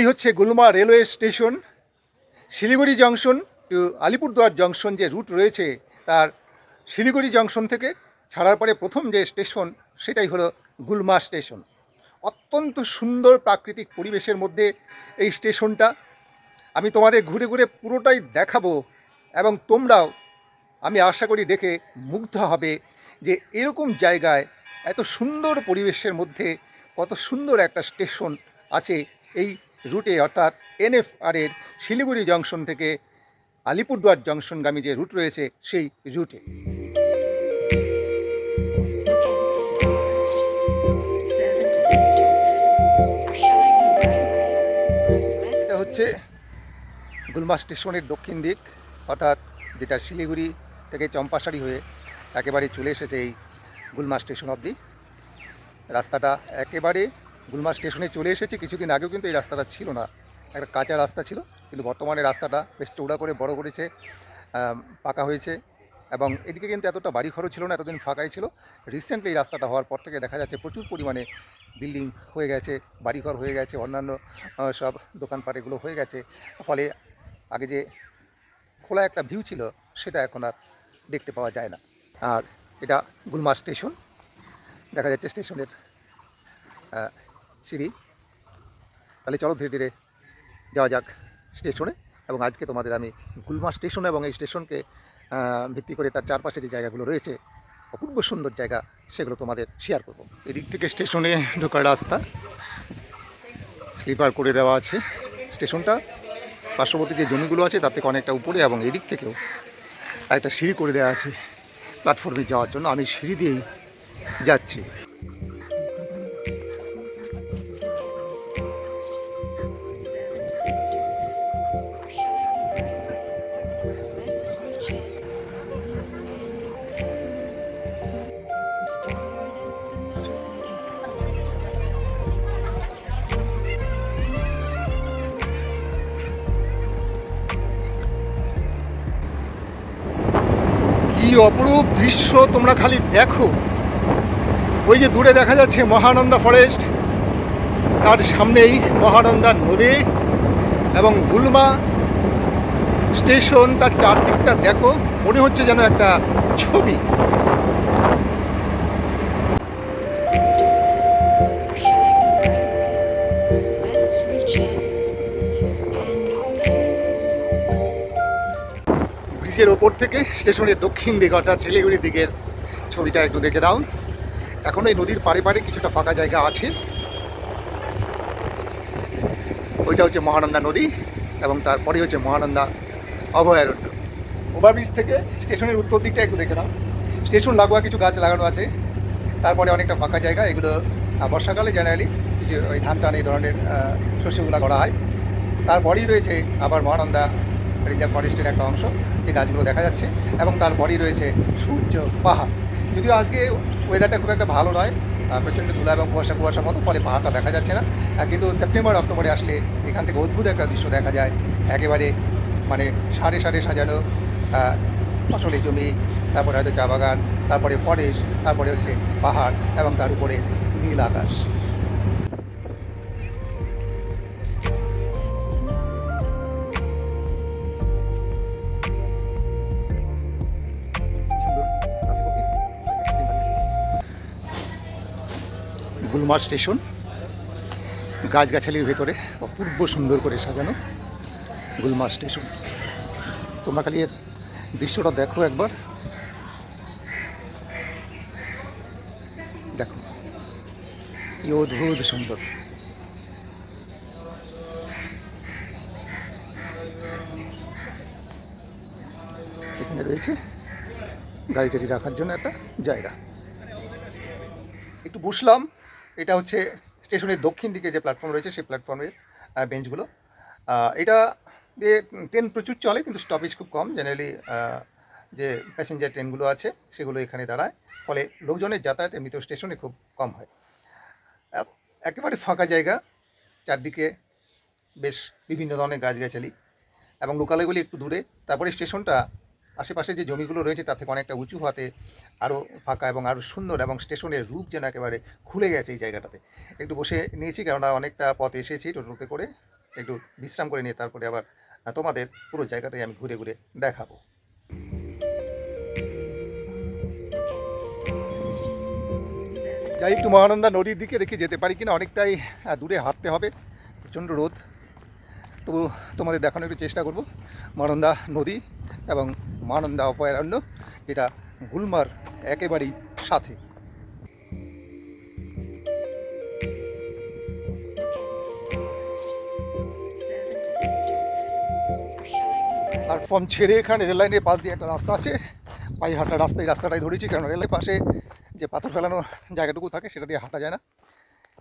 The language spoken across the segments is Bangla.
এই হচ্ছে Gulma railway station, Siliguri junction to Alipurduar junction যে রুট রয়েছে তার শিলিগুড়ি জংশন থেকে ছাড়ার পরে প্রথম যে স্টেশন সেটাই হলো গুলমা স্টেশন। অত্যন্ত সুন্দর প্রাকৃতিক পরিবেশের মধ্যে এই স্টেশনটা। আমি তোমাদের ঘুরে ঘুরে পুরোটাই দেখাবো এবং তোমরাও আমি আশা করি দেখে মুগ্ধ হবে যে এরকম জায়গায় এত সুন্দর পরিবেশের মধ্যে কত সুন্দর একটা স্টেশন আছে এই রুটে, অর্থাৎ এনএফআরের শিলিগুড়ি জংশন থেকে আলিপুরদুয়ার জংশনগামী যে রুট রয়েছে, সেই রুটে। এটা হচ্ছে গুলমা স্টেশনের দক্ষিণ দিক, অর্থাৎ যেটা শিলিগুড়ি থেকে চম্পাশাড়ি হয়ে একেবারে চলে এসেছে এই গুলমা স্টেশন অবধি। রাস্তাটা একেবারে গুলমা স্টেশনে চলে এসেছে। কিছুদিন আগেও কিন্তু এই রাস্তাটা ছিল না। একটা কাঁচা রাস্তা ছিল, কিন্তু বর্তমানে রাস্তাটা বেশ চৌড়া করে, বড় করেছে পাকা হয়েছে এবং এদিকে কিন্তু এতটা বাড়ি ঘরও ছিল না, এতদিন ফাঁকাই ছিল। রিসেন্টলি এই রাস্তাটা হওয়ার পর থেকে দেখা যাচ্ছে প্রচুর পরিমাণে বিল্ডিং হয়ে গেছে, বাড়িঘর হয়ে গেছে, অন্যান্য সব দোকানপাট এগুলো হয়ে গেছে। ফলে আগে যে খোলা একটা ভিউ ছিল, সেটা এখন আর দেখতে পাওয়া যায় না। আর এটা গুলমা স্টেশন, দেখা যাচ্ছে স্টেশনের সিঁড়ি। তাহলে চলো ধীরে ধীরে যাওয়া যাক স্টেশনে। এবং আজকে তোমাদের আমি গুলমা স্টেশন এবং এই স্টেশনকে ভিত্তি করে তার চারপাশে যে জায়গাগুলো রয়েছে, অপূর্ব সুন্দর জায়গা, সেগুলো তোমাদের শেয়ার করব। এদিক থেকে স্টেশনে ঢোকার রাস্তা। স্লিপার করে দেওয়া আছে স্টেশনটা। পার্শ্ববর্তী যে জমিগুলো আছে, তার থেকে অনেকটা উপরে এবং এদিক থেকেও একটা সিঁড়ি করে দেওয়া আছে প্ল্যাটফর্মে যাওয়ার জন্য। আমি সিঁড়ি দিয়েই যাচ্ছি। অপরূপ দৃশ্য তোমরা খালি দেখো। ওই যে দূরে দেখা যাচ্ছে মহানন্দা ফরেস্ট তার সামনেই মহানন্দার নদী এবং গুলমা স্টেশন তার চারদিকটা দেখো, মনে হচ্ছে যেন একটা ছবি। ব্রিজের ওপর থেকে স্টেশনের দক্ষিণ দিক অর্থাৎ শিলিগুড়ির দিকের ছবিটা একটু দেখে দাও। এখন এই নদীর পাড়ে পাড়ে কিছুটা ফাঁকা জায়গা আছে। ওইটা হচ্ছে মহানন্দা নদী এবং তারপরে হচ্ছে মহানন্দা অভয়ারণ্য ওভারব্রিজ থেকে স্টেশনের উত্তর দিকটা একটু দেখে নাও। স্টেশন লাগোয়া কিছু গাছ লাগানো আছে। তারপরে অনেকটা ফাঁকা জায়গা। এগুলো বর্ষাকালে জেনারেলি যে ওই ধান টান এই ধরনের শস্যগুলো করা হয়। তারপরেই রয়েছে আবার মহানন্দা রিজার্ভ ফরেস্টের একটা অংশ। যে গাছগুলো দেখা যাচ্ছে এবং তারপরেই রয়েছে সূর্য পাহাড়। যদিও আজকে ওয়েদারটা খুব একটা ভালো নয় প্রচণ্ড ধুলা এবং কুয়াশা কুয়াশার মতো ফলে পাহাড়টা দেখা যাচ্ছে না। কিন্তু সেপ্টেম্বর অক্টোবরে আসলে এখান থেকে অদ্ভুত একটা দৃশ্য দেখা যায়। একেবারে মানে সারে সারে সাজানো আহ, ফসলের জমি তারপরে হয়তো চা বাগান তারপরে ফরেস্ট তারপরে হচ্ছে পাহাড় এবং তার উপরে নীল আকাশ। গুলমা স্টেশন, গাছগাছালির ভেতরে, অপূর্ব সুন্দর করে সাজানো গুলমা স্টেশন। তোমরা খালি এর দৃশ্যটা দেখো একবার। দেখো, কি অদ্ভুত সুন্দর। এখানে রয়েছে গাড়ি টাড়ি রাখার জন্য একটা জায়গা। একটু বসলাম। এটা হচ্ছে স্টেশনের দক্ষিণ দিকে যে প্ল্যাটফর্ম রয়েছে, সেই প্ল্যাটফর্মের বেঞ্চগুলো এটা দিয়ে ট্রেন প্রচুর চলে, কিন্তু স্টপেজ খুব কম। জেনারেলি যে প্যাসেঞ্জার ট্রেনগুলো আছে, সেগুলো এখানে দাঁড়ায়। ফলে লোকজনের যাতায়াত এমনিতেও স্টেশনে খুব কম হয়। একেবারে ফাঁকা জায়গা। চারদিকে বেশ বিভিন্ন ধরনের গাছগাছালি। এবং লোকালয়গুলি একটু দূরে। তারপরে স্টেশনটা আশেপাশে যে জমিগুলো রয়েছে তার থেকে অনেকটা উঁচু হাতে আরও ফাঁকা এবং আরও সুন্দর এবং স্টেশনের রূপ যেন একেবারে খুলে গেছে এই জায়গাটাতে। একটু বসে নিয়েছি কেননা অনেকটা পথ এসেছি টোটোতে করে। একটু বিশ্রাম করে নিয়ে তারপরে আবার তোমাদের পুরো জায়গাটাই আমি ঘুরে ঘুরে দেখাবো। যাই একটু মহানন্দা নদীর দিকে দেখি যেতে পারি কিনা, অনেকটাই দূরে হাঁটতে হবে। প্রচণ্ড রোদ। তবু তোমাদের দেখানোর একটু চেষ্টা করব। মহানন্দা নদী। এবং মানন্দা অভয়ারণ্য যেটা গুলমার একেবারেই সাথে। প্ল্যাটফর্ম ছেড়ে এখানে রেল লাইনের পাশ দিয়ে একটা রাস্তা আছে। পায়ে হাঁটা রাস্তা এই রাস্তাটাই ধরেছি, কারণ রেলের পাশে যে পাথর ফেলানো জায়গাটুকু থাকে, সেটা দিয়ে হাঁটা যায় না।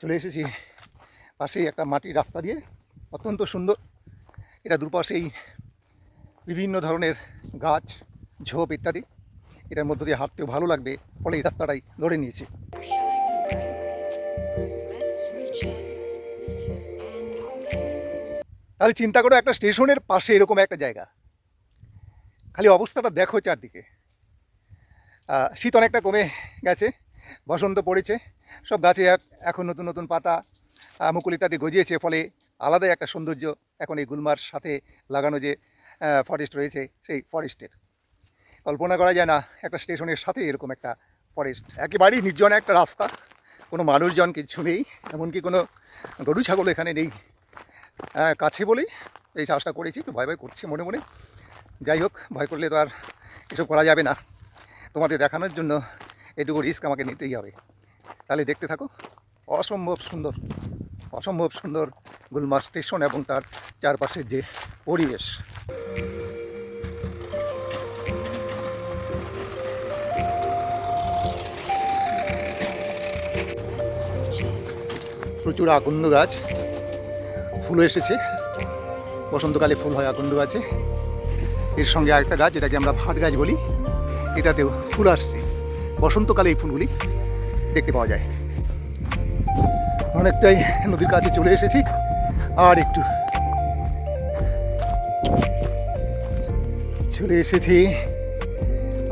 চলে এসেছি পাশেই একটা মাটির রাস্তা দিয়ে। অত্যন্ত সুন্দর। এটা দুপাশেই বিভিন্ন ধরনের গাছ, ঝোপ ইত্যাদি। এটার মধ্য দিয়ে হাঁটতেও ভালো লাগবে, ফলে এই রাস্তাটাই ধরে নিয়েছি। তাহলে চিন্তা করো, একটা স্টেশনের পাশে এরকম একটা জায়গা। খালি অবস্থাটা দেখো চারদিকে। শীত অনেকটা কমে গেছে, বসন্ত পড়েছে, সব গাছে এখন নতুন নতুন পাতা মুকুল ইত্যাদি গজিয়েছে, ফলে আলাদাই একটা সৌন্দর্য এখন এই গুলমার সাথে লাগানো যে ফরেস্ট রয়েছে, সেই ফরেস্টের কল্পনা করা যায় না, একটা স্টেশনের সাথে এরকম একটা ফরেস্ট একেবারেই নির্জন একটা রাস্তা, কোনো মানুষজন কিছু নেই, এমনকি কোনো গরু, ছাগল এখানে নেই। কাছে বলেই এই সাহসটা করেছি, একটু ভয় ভয় করছি মনে মনে। যাই হোক, ভয় করলে তো আর এসব করা যাবে না। তোমাদের দেখানোর জন্য এটুকু রিস্ক আমাকে নিতেই হবে। তাহলে দেখতে থাকো, অসম্ভব সুন্দর অসম্ভব সুন্দর গুলমার্গ স্টেশন এবং তার চারপাশের যে পরিবেশ। প্রচুর আকন্দ গাছ। ফুল এসেছে। বসন্তকালে ফুল হয় আকন্দ গাছে। এর সঙ্গে আরেকটা গাছ, এটাকে আমরা ভাট গাছ বলি। এটাতেও ফুল আসছে। বসন্তকালে এই ফুলগুলি দেখতে পাওয়া যায়। অনেকটাই নদীর কাছে চলে এসেছি। আর একটু চলে এসেছি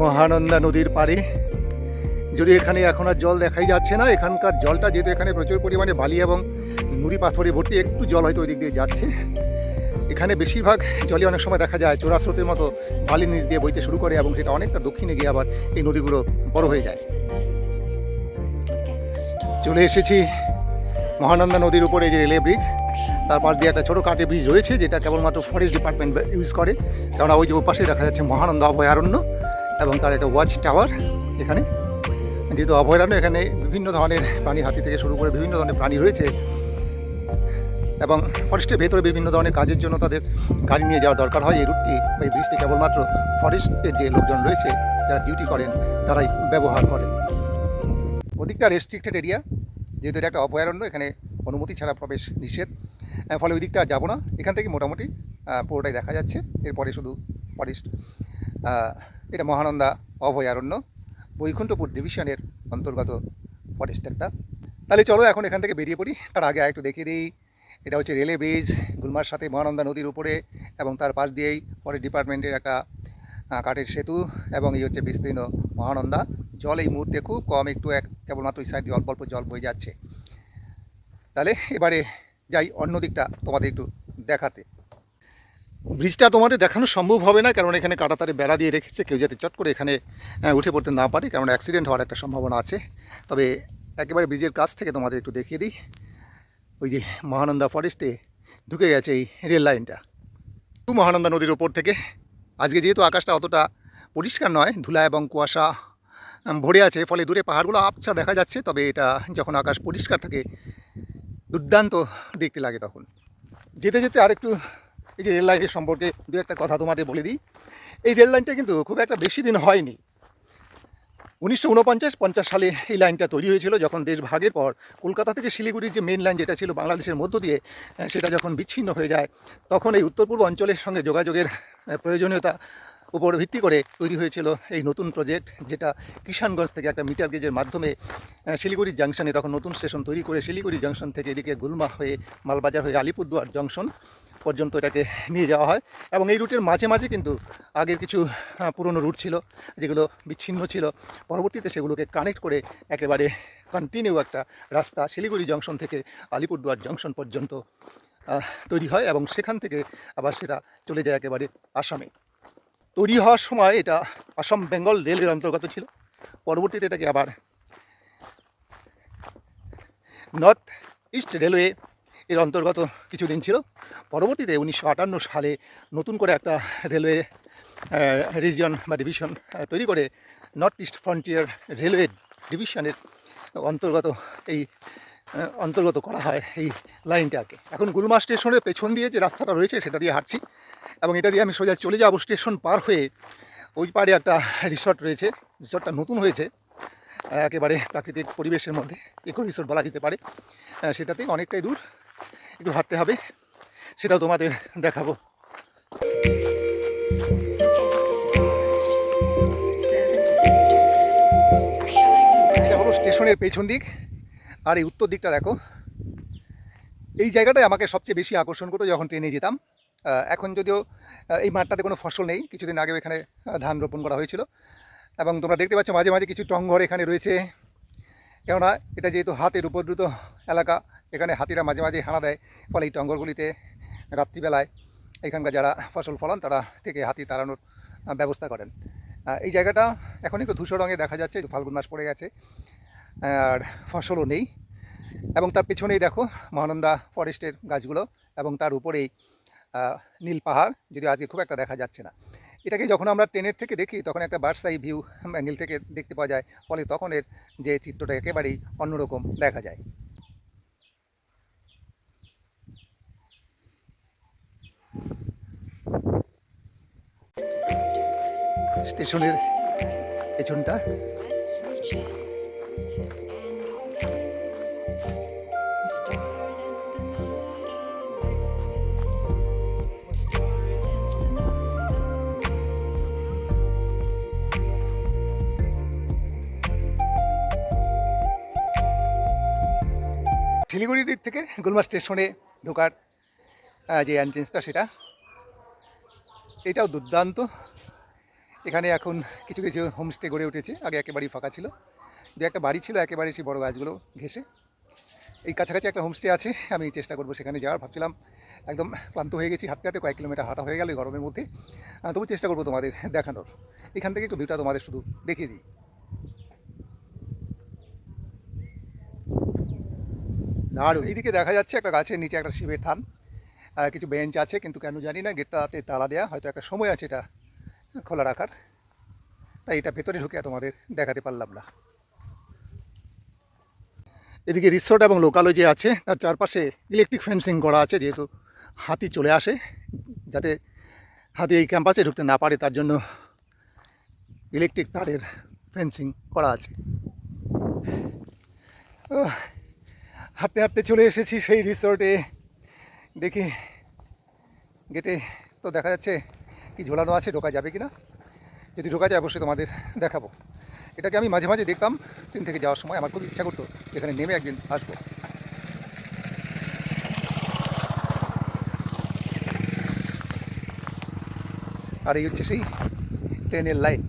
মহানন্দা নদীর পাড়ে। যদি এখানে এখন আর জল দেখাই যাচ্ছে না, এখানকার জলটা যেহেতু এখানে প্রচুর পরিমাণে বালি এবং নুড়ি পাথরে ভর্তি, একটু জল হয়তো ওই দিক দিয়ে যাচ্ছে। এখানে বেশিরভাগ জলই অনেক সময় দেখা যায় চোরা স্রোতের মতো বালির নিচ দিয়ে বইতে শুরু করে এবং সেটা অনেকটা দক্ষিণে গিয়ে আবার এই নদীগুলো বড় হয়ে যায়। চলে এসেছি মহানন্দা নদীর উপরে যে রেলে ব্রিজ তার পাশ দিয়ে একটা ছোটো কাঠের ব্রিজ রয়েছে, যেটা কেবলমাত্র ফরেস্ট ডিপার্টমেন্ট ইউজ করে। কেননা ওই যে ওপাশে দেখা যাচ্ছে মহানন্দ অভয়ারণ্য এবং তার একটা ওয়াচ টাওয়ার এখানে। যেহেতু অভয়ারণ্য এখানে বিভিন্ন ধরনের প্রাণী হাতি থেকে শুরু করে বিভিন্ন ধরনের প্রাণী রয়েছে এবং ফরেস্টের ভেতরে বিভিন্ন ধরনের কাজের জন্য তাদের গাড়ি নিয়ে যাওয়া দরকার হয়। এই রুটটি এই ব্রিজটি কেবলমাত্র ফরেস্টের যে লোকজন রয়েছে, যারা ডিউটি করেন, তারাই ব্যবহার করেন। ওদিকটা রেস্ট্রিক্টেড এরিয়া যেহেতু এটা একটা অভয়ারণ্য, এখানে অনুমতি ছাড়া প্রবেশ নিষেধ। ফলে ওই দিকটা আর যাব না। এখান থেকে মোটামুটি পুরোটাই দেখা যাচ্ছে। এরপরে শুধু ফরেস্ট। এটা মহানন্দা অভয়ারণ্য, বৈকুণ্ঠপুর ডিভিশনের অন্তর্গত ফরেস্ট একটা। তাহলে চলো এখন এখান থেকে বেরিয়ে পড়ি। তার আগে একটু দেখিয়ে দিই। এটা হচ্ছে রেলে ব্রিজ গুলমার সাথে মহানন্দা নদীর উপরে এবং তার পাশ দিয়েই ফরেস্ট ডিপার্টমেন্টের একটা কাঠের সেতু এবং এই হচ্ছে বিস্তীর্ণ মহানন্দা। জল এই মুহূর্তে খুব কম, একটু এক, কেবলমাত্র ওই সাইড দিয়ে অল্প অল্প জল বয়ে যাচ্ছে। তাহলে এবারে যাই, অন্য দিকটা তোমাদের একটু দেখাতে। ব্রিজটা তোমাদের দেখানো সম্ভব হবে না, কারণ এখানে কাটাতারে বেড়া দিয়ে রেখেছে, কেউ যাতে চট করে এখানে উঠে পড়তে না পারে, কারণ অ্যাক্সিডেন্ট হওয়ার একটা সম্ভাবনা আছে। তবে একেবারে ব্রিজের কাছ থেকে তোমাদের একটু দেখিয়ে দিই। ওই যে মহানন্দা ফরেস্টে ঢুকে গেছে এই রেল লাইনটা টু। মহানন্দা নদীর ওপর থেকে। আজকে যেহেতু আকাশটা অতটা পরিষ্কার নয়, ধুলা এবং কুয়াশা ভরে আছে, ফলে দূরে পাহাড়গুলো আবছা দেখা যাচ্ছে, তবে এটা যখন আকাশ পরিষ্কার থাকে দুর্দান্ত দেখতে লাগে তখন। যেতে যেতে আরেকটু এই যে রেল লাইনের সম্পর্কে দু একটা কথা তোমাদের বলে দিই। এই রেল লাইনটা কিন্তু খুব একটা বেশি দিন হয়নি। উনিশশো উনপঞ্চাশ পঞ্চাশ সালে এই লাইনটা তৈরি হয়েছিল যখন দেশ ভাগের পর কলকাতা থেকে শিলিগুড়ির যে মেন লাইন যেটা ছিল বাংলাদেশের মধ্য দিয়ে, সেটা যখন বিচ্ছিন্ন হয়ে যায়, তখন এই উত্তর পূর্ব অঞ্চলের সঙ্গে যোগাযোগের প্রয়োজনীয়তা উপর ভিত্তি করে তৈরি হয়েছিল এই নতুন প্রজেক্ট যেটা কিষানগঞ্জ থেকে একটা মিটার গেজের মাধ্যমে শিলিগুড়ি জাংশনে তখন নতুন স্টেশন তৈরি করে শিলিগুড়ি জাংশন থেকে এদিকে গুলমা হয়ে মালবাজার হয়ে আলিপুরদুয়ার জংশন পর্যন্ত এটাকে নিয়ে যাওয়া হয়। এবং এই রুটের মাঝে মাঝে কিন্তু আগের কিছু পুরনো রুট ছিল, যেগুলো বিচ্ছিন্ন ছিল। পরবর্তীতে সেগুলোকে কানেক্ট করে একেবারে কন্টিনিউ একটা রাস্তা শিলিগুড়ি জংশন থেকে আলিপুরদুয়ার জংশন পর্যন্ত তৈরি হয় এবং সেখান থেকে আবার সেটা চলে যায় একেবারে আসামে। তৈরি হওয়ার সময় এটা আসাম বেঙ্গল রেলের অন্তর্গত ছিল। পরবর্তীতে এটাকে আবার নর্থ ইস্ট রেলওয়ে এর অন্তর্গত কিছুদিন ছিল। পরবর্তীতে উনিশশো আটান্ন সালে নতুন করে একটা রেলওয়ে রিজিয়ন বা ডিভিশন তৈরি করে নর্থ ইস্ট ফ্রন্টিয়ার রেলওয়ে ডিভিশনের অন্তর্গত এই অন্তর্গত করা হয় এই লাইনটাকে। এখন গুলমা স্টেশনের পেছন দিয়ে যে রাস্তাটা রয়েছে, সেটা দিয়ে হাঁটছি এবং এটা দিয়ে আমি সোজা চলে যাব স্টেশন পার হয়ে। ওই পাড়ে একটা রিসর্ট রয়েছে রিসর্টটা নতুন হয়েছে একেবারে প্রাকৃতিক পরিবেশের মধ্যে ইকো রিসর্ট বলা যেতে পারে। সেটাতে অনেকটাই দূর, একটু হাঁটতে হবে, সেটাও তোমাদের দেখাবো। স্টেশনের পেছন দিক। আর এই উত্তর দিকটা দেখো। এই জায়গাটাই আমাকে সবচেয়ে বেশি আকর্ষণ করতো যখন ট্রেনে যেতাম। এখন যদিও এই মাঠটাতে কোনো ফসল নেই। কিছুদিন আগে এখানে ধান রোপণ করা হয়েছিল। এবং তোমরা দেখতে পাচ্ছ মাঝে মাঝে কিছু টংঘর এখানে রয়েছে। কেননা এটা যেহেতু হাতের উপদ্রুত এলাকা, এখানে হাতিরা মাঝে মাঝে হানা দেয়। ফলে এই টঙ্গলগুলিতে রাত্রিবেলায় এখানকার যারা ফসল ফলান, তারা থেকে হাতি তাড়ানোর ব্যবস্থা করেন। এই জায়গাটা এখন একটু ধূসর রঙে দেখা যাচ্ছে। ফাল্গুন মাস পড়ে গেছে। আর ফসলও নেই। এবং তার পেছনেই দেখো মহানন্দা ফরেস্টের গাছগুলো এবং তার উপরেই নীল পাহাড়, যদিও আজকে খুব একটা দেখা যাচ্ছে না। এটাকে যখন আমরা ট্রেনের থেকে দেখি, তখন একটা বার্ডস আই ভিউ অ্যাঙ্গেল থেকে দেখতে পাওয়া যায়। ফলে তখন এর যে চিত্রটা একেবারেই অন্যরকম দেখা যায়। স্টেশনের পেছনটা শিলিগুড়ির দিক থেকে গুলমা স্টেশনে ঢোকার যে এন্ট্রেন্সটা সেটা, এটাও দুর্দান্ত। এখানে এখন কিছু কিছু হোমস্টে গড়ে উঠেছে, আগে একেবারেই ফাঁকা ছিল। দু একটা বাড়ি ছিল একেবারে সেই বড় গাছগুলো ঘেসে এই কাছাকাছি একটা হোমস্টে আছে, আমি চেষ্টা করব সেখানে যাওয়ার, ভাবছিলাম একদম ক্লান্ত হয়ে গেছি, হাঁটতে হাঁটতে কয়েক কিলোমিটার হাঁটা হয়ে গেল গরমের মধ্যে। তবু চেষ্টা করব তোমাদের দেখানোর। এখান থেকে একটু ভিউটা তোমাদের শুধু দেখিয়ে দিই। দারুণ। এইদিকে দেখা যাচ্ছে একটা গাছের নিচে একটা শিবের থান। কিছু বেঞ্চ আছে, কিন্তু কেন জানি না, গেটটাতে তালা দেওয়া হয়তো একটা সময় আছে এটা খোলা রাখার। তাই এটা ভেতরে ঢুকে তোমাদের দেখাতে পারলাম না। এদিকে রিসোর্ট এবং লোকালয় যে আছে, তার চারপাশে ইলেকট্রিক ফেন্সিং করা আছে, যেহেতু হাতি চলে আসে, যাতে হাতি এই ক্যাম্পাসে ঢুকতে না পারে, তার জন্য ইলেকট্রিক তারের ফেন্সিং করা আছে। হাঁটতে হাঁটতে চলে এসেছি সেই রিসোর্টে দেখি গেটে তো দেখা যাচ্ছে কি ঝোলানো আছে, ঢোকা যাবে কি না যদি ঢোকা যায়, অবশ্যই তোমাদের দেখাবো। এটাকে আমি মাঝে মাঝে দেখতাম ট্রেন থেকে যাওয়ার সময়। আমার খুব ইচ্ছা করতো, এখানে নেমে একদিন আসব। আর এই হচ্ছে সেই ট্রেনের লাইন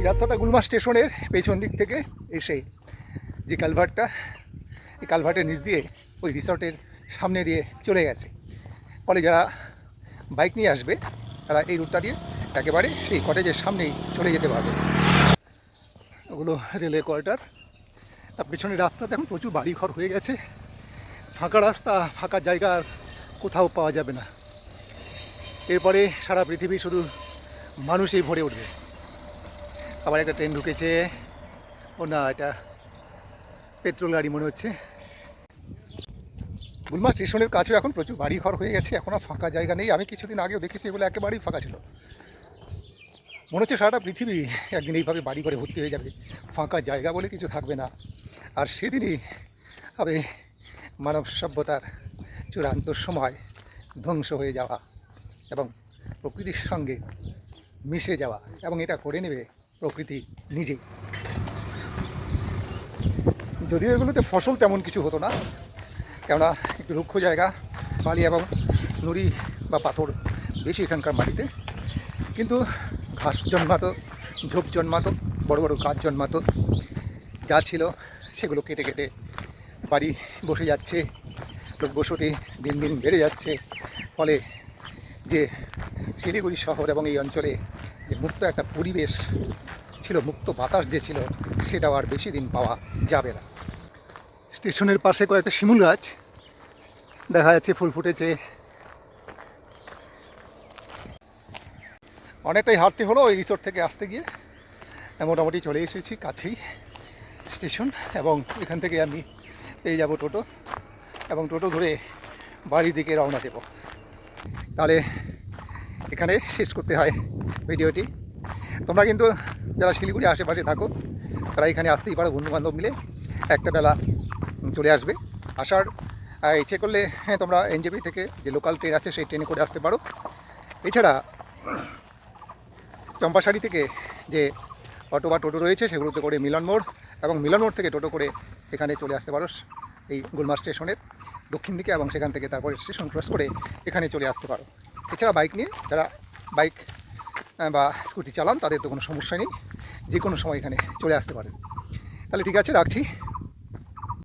এই রাস্তাটা গুলমা স্টেশনের পেছন দিক থেকে এসে যে কালভার্টটা, এই কালভার্টের নিচ দিয়ে ওই রিসর্টের সামনে দিয়ে চলে গেছে। ফলে যারা বাইক নিয়ে আসবে, তারা এই রুটটা দিয়ে একেবারে সেই কটেজের সামনেই চলে যেতে পারবে। ওগুলো রেলওয়ে কোয়ার্টার তার পেছনের রাস্তাতে এখন প্রচুর বাড়িঘর হয়ে গেছে। ফাঁকা রাস্তা, ফাঁকা জায়গা আর কোথাও পাওয়া যাবে না। এরপরে সারা পৃথিবী শুধু মানুষই ভরে উঠবে। আবার একটা ট্রেন ঢুকেছে। ও না, এটা পেট্রোল গাড়ি মনে হচ্ছে। গুলমা স্টেশনের কাছেও এখন প্রচুর বাড়ি ঘর হয়ে গেছে, এখন আর ফাঁকা জায়গা নেই। আমি কিছুদিন আগেও দেখেছি এগুলো একেবারেই ফাঁকা ছিল। মনে হচ্ছে সারাটা পৃথিবী একদিন এইভাবে বাড়ি ঘরে ভর্তি হয়ে যাবে। ফাঁকা জায়গা বলে কিছু থাকবে না। আর সেদিনই হবে মানব সভ্যতার চূড়ান্ত সময়, ধ্বংস হয়ে যাওয়া এবং প্রকৃতির সঙ্গে মিশে যাওয়া। এবং এটা করে নেবে প্রকৃতি নিজেই। যদিও এগুলোতে ফসল তেমন কিছু হতো না, কেননা একটু রুক্ষ জায়গা, বালি এবং নুড়ি বা পাথর বেশি এখানকার মাটিতে। কিন্তু ঘাস জন্মাতো, ঝোপ জন্মাতো, বড় বড় গাছ জন্মাতো, যা ছিল সেগুলো কেটে কেটে বাড়ি বসে যাচ্ছে, লোক বসতি দিন দিন বেড়ে যাচ্ছে, ফলে যে শিলিগুড়ি শহর এবং এই অঞ্চলে যে মুক্ত একটা পরিবেশ ছিল মুক্ত বাতাস যে ছিল সেটাও আর বেশি দিন পাওয়া যাবে না। স্টেশনের পাশে কয়েকটা শিমুল গাছ দেখা যাচ্ছে ফুল ফুটেছে। অনেকটাই হাঁটতে হলো ওই রিসোর্ট থেকে আসতে গিয়ে। মোটামুটি চলে এসেছি কাছেই স্টেশন এবং এখান থেকে আমি পেয়ে যাব টোটো এবং টোটো ধরে বাড়ির দিকে রওনা দেব। তাহলে এখানে শেষ করতে হয় ভিডিওটি। তোমরা কিন্তু যারা শিলিগুড়ি আশেপাশে থাকো, তারা এখানে আসতেই পারো, বন্ধুবান্ধব মিলে। একটা বেলা চলে আসবে। আসার ইচ্ছে করলে হ্যাঁ তোমরা এনজেপি থেকে যে লোকাল ট্রেন আছে, সেই ট্রেনে করে আসতে পারো। এছাড়া, চম্পাশাড়ি থেকে যে অটো বা টোটো রয়েছে, সেগুলোতে করে মিলন মোড় এবং মিলন মোড় থেকে টোটো করে এখানে চলে আসতে পারো, এই গুলমা স্টেশনের দক্ষিণ দিকে এবং সেখান থেকে তারপরে স্টেশন ক্রস করে এখানে চলে আসতে পারো। এছাড়া বাইক নিয়ে, যারা বাইক বা স্কুটি চালান, তাদের তো কোনো সমস্যা নেই। যে কোনো সময় এখানে চলে আসতে পারেন। তাহলে ঠিক আছে, রাখছি।